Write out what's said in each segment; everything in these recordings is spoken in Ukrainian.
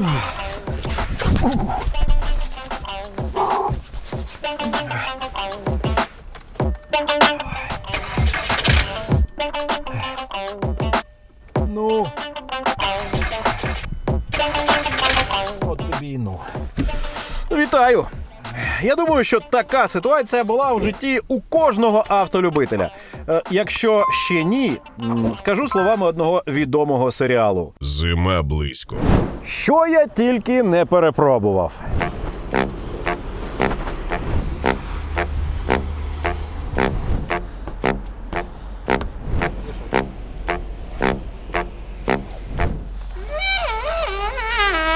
Ну. От тобі і ну. Вітаю! Я думаю, що така ситуація була в житті у кожного автолюбителя. Е, якщо ще ні, скажу словами одного відомого серіалу. Зима близько. Що я тільки не перепробував.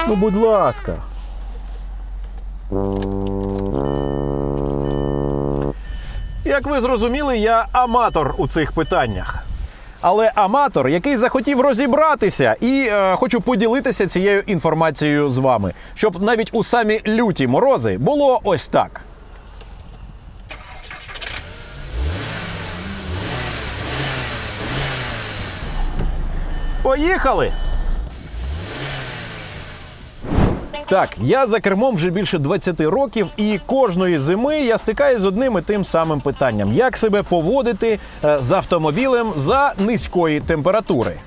Ну, будь ласка. Як ви зрозуміли, я аматор у цих питаннях. Але аматор, який захотів розібратися, і е, хочу поділитися цією інформацією з вами, щоб навіть у самі люті морози було ось так. Поїхали! Так, я за кермом вже більше 20 років, і кожної зими я стикаюся з одним і тим самим питанням: як себе поводити е, з автомобілем за низької температури.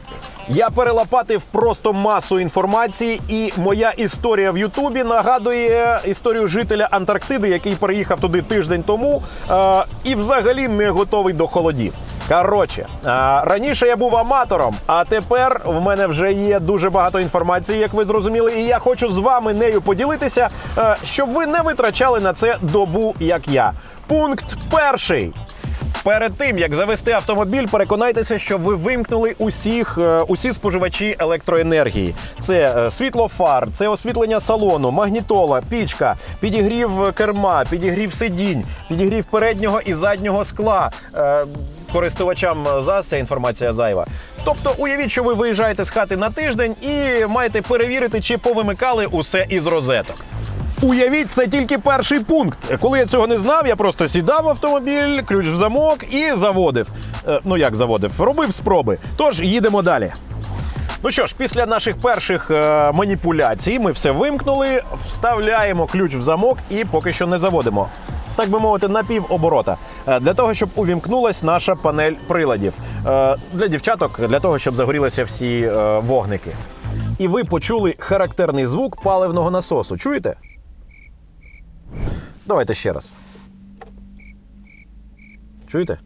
Я перелопатив просто масу інформації, і моя історія в Ютубі нагадує історію жителя Антарктиди, який переїхав туди тиждень тому е, і взагалі не готовий до холодів. Коротше, раніше я був аматором, а тепер в мене вже є дуже багато інформації, як ви зрозуміли, і я хочу з вами нею поділитися, е, щоб ви не витрачали на це добу, як я. Пункт перший. Перед тим як завести автомобіль, переконайтеся, що ви вимкнули усіх е, усі споживачі електроенергії. Це е, світло фар, це освітлення салону, магнітола, пічка, підігрів керма, підігрів сидінь, підігрів переднього і заднього скла. Користувачам ЗАЗ ця інформація зайва. Тобто, уявіть, що ви виїжджаєте з хати на тиждень і маєте перевірити, чи повимикали усе із розеток. Уявіть, це тільки перший пункт. Коли я цього не знав, я просто сідав в автомобіль, ключ в замок і заводив. Е, ну як заводив? Робив спроби. Тож їдемо далі. Ну що ж, після наших перших е, маніпуляцій ми все вимкнули, вставляємо ключ в замок і поки що не заводимо. Так би мовити, на півоборота. Е, Для того, щоб увімкнулась наша панель приладів. Е, Для дівчаток, для того, щоб загорілися всі е, вогники. І ви почули характерний звук паливного насосу. Чуєте? Давайте ще раз. Чуєте?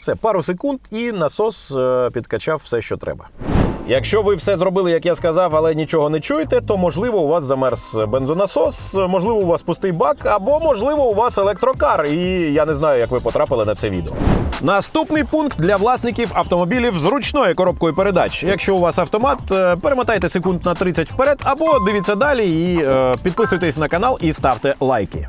Все, пару секунд, і насос підкачав все, що треба. Якщо ви все зробили, як я сказав, але нічого не чуєте, то можливо у вас замерз бензонасос, можливо, у вас пустий бак, або можливо у вас електрокар. І я не знаю, як ви потрапили на це відео. Наступний пункт для власників автомобілів з ручною коробкою передач. Якщо у вас автомат, е, перемотайте секунд на 30 вперед, або дивіться далі і е, підписуйтесь на канал і ставте лайки.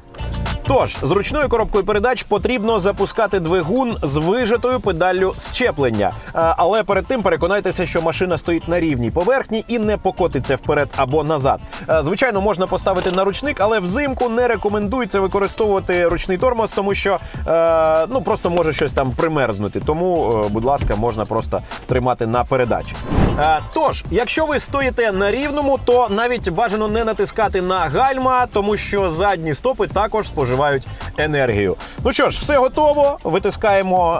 Тож, з ручною коробкою передач потрібно запускати двигун з вижатою педаллю щеплення. Е, Але перед тим переконайтеся, що машина стоїть на рівній поверхні і не покотиться вперед або назад. Е, Звичайно, можна поставити на ручник, але взимку не рекомендується використовувати ручний тормоз, тому що е, ну просто може щось там примерзнути. Тому, будь ласка, можна просто тримати на передачі. Тож, якщо ви стоїте на рівному, то навіть бажано не натискати на гальма, тому що задні стопи також споживають енергію. Ну що ж, все готово. Витискаємо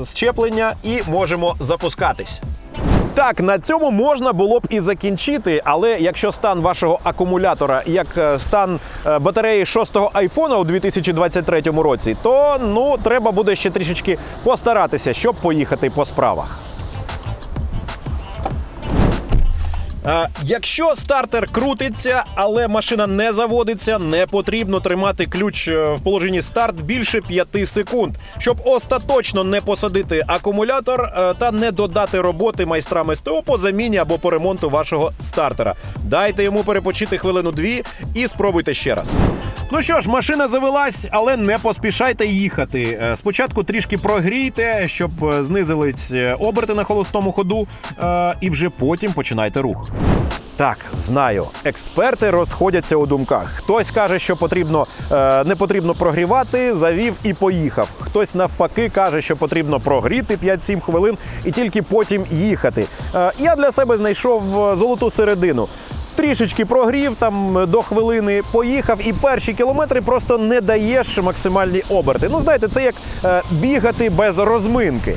е, щеплення і можемо запускатись. Так, на цьому можна було б і закінчити, але якщо стан вашого акумулятора як е, стан е, батареї шостого айфона у 2023 році, то ну треба буде ще трішечки постаратися, щоб поїхати по справах. Якщо стартер крутиться, але машина не заводиться, не потрібно тримати ключ е, в положенні старт більше 5 секунд, щоб остаточно не посадити акумулятор е, та не додати роботи майстрам СТО по заміні або по ремонту вашого стартера. Дайте йому перепочити хвилину-дві і спробуйте ще раз. Ну що ж, машина завелась, але не поспішайте їхати. Е, Спочатку трішки прогрійте, щоб е, знизились е, оберти на холостому ходу, і вже потім починайте рух. Так, знаю. Експерти розходяться у думках. Хтось каже, що потрібно е, не потрібно прогрівати, завів і поїхав. Хтось навпаки каже, що потрібно прогріти 5-7 хвилин і тільки потім їхати. Е, я для себе знайшов золоту середину. Трішечки прогрів там е, до хвилини, поїхав, і перші кілометри просто не даєш максимальні оберти. Ну, знаєте, це як е, бігати без розминки.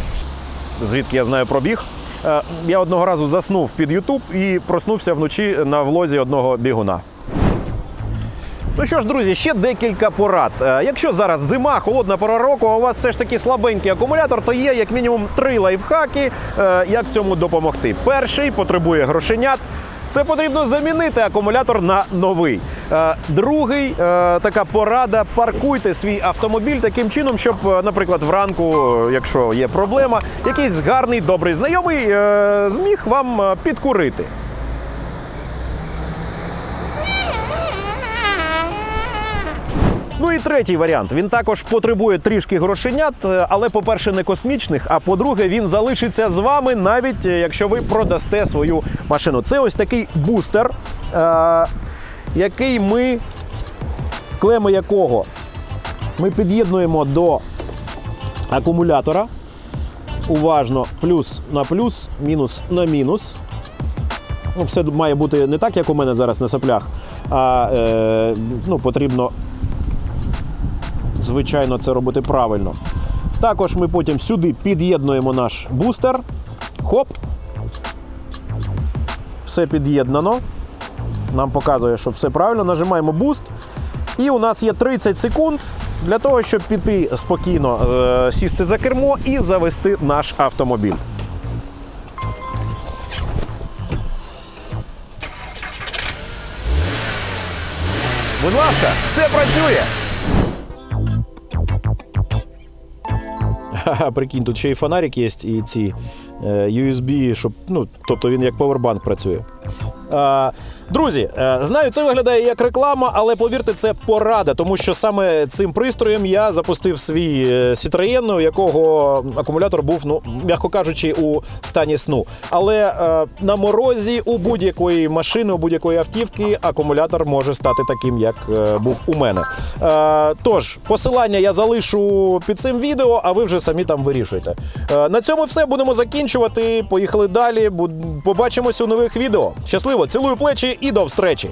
Звідки я знаю про біг? Е, я одного разу заснув під Ютуб і проснувся вночі на влозі одного бігуна. Ну що ж, друзі, ще декілька порад. Якщо зараз зима, холодна пора року, а у вас все ж таки слабенький акумулятор, то є як мінімум три лайфхаки, як цьому допомогти. Перший потребує грошенят. Це потрібно замінити акумулятор на новий. Е, Другий е, така порада: паркуйте свій автомобіль таким чином, щоб, е, наприклад, вранку, якщо є проблема, якийсь гарний добрий знайомий зміг вам підкурити. Ну і третій варіант. Він також потребує трішки грошенят, е, але, по-перше, не космічних. А по-друге, він залишиться з вами, навіть е, якщо ви продасте свою машину. Це ось такий бустер, е- який ми, клеми якого ми під'єднуємо до акумулятора. Уважно, плюс на плюс, мінус на мінус. Ну, все має бути не так, як у мене зараз на саплях, а е, ну, потрібно звичайно, це робити правильно. Також ми потім сюди під'єднуємо наш бустер. Хоп. Все під'єднано. Нам показує, що все правильно. Нажимаємо буст. І у нас є 30 секунд для того, щоб піти спокійно, е, сісти за кермо і завести наш автомобіль. Будь ласка, все працює. прикинь, тут ще и фонарик є, і ці USB, щоб, ну, тобто він як повербанк працює. Друзі, е, знаю, це виглядає як реклама, але повірте, це порада, тому що саме цим пристроєм я запустив свій е, Citroën, у якого акумулятор був, ну, м'яко кажучи, у стані сну. Але е, на морозі у будь-якої машини, у будь-якої автівки акумулятор може стати таким, як е, був у мене. Е, тож, посилання я залишу під цим відео, а ви вже самі там вирішуйте. Е, на цьому все будемо закінчувати. Поїхали далі. Побачимось у нових відео. Щасливо, цілую плечі і до встречі!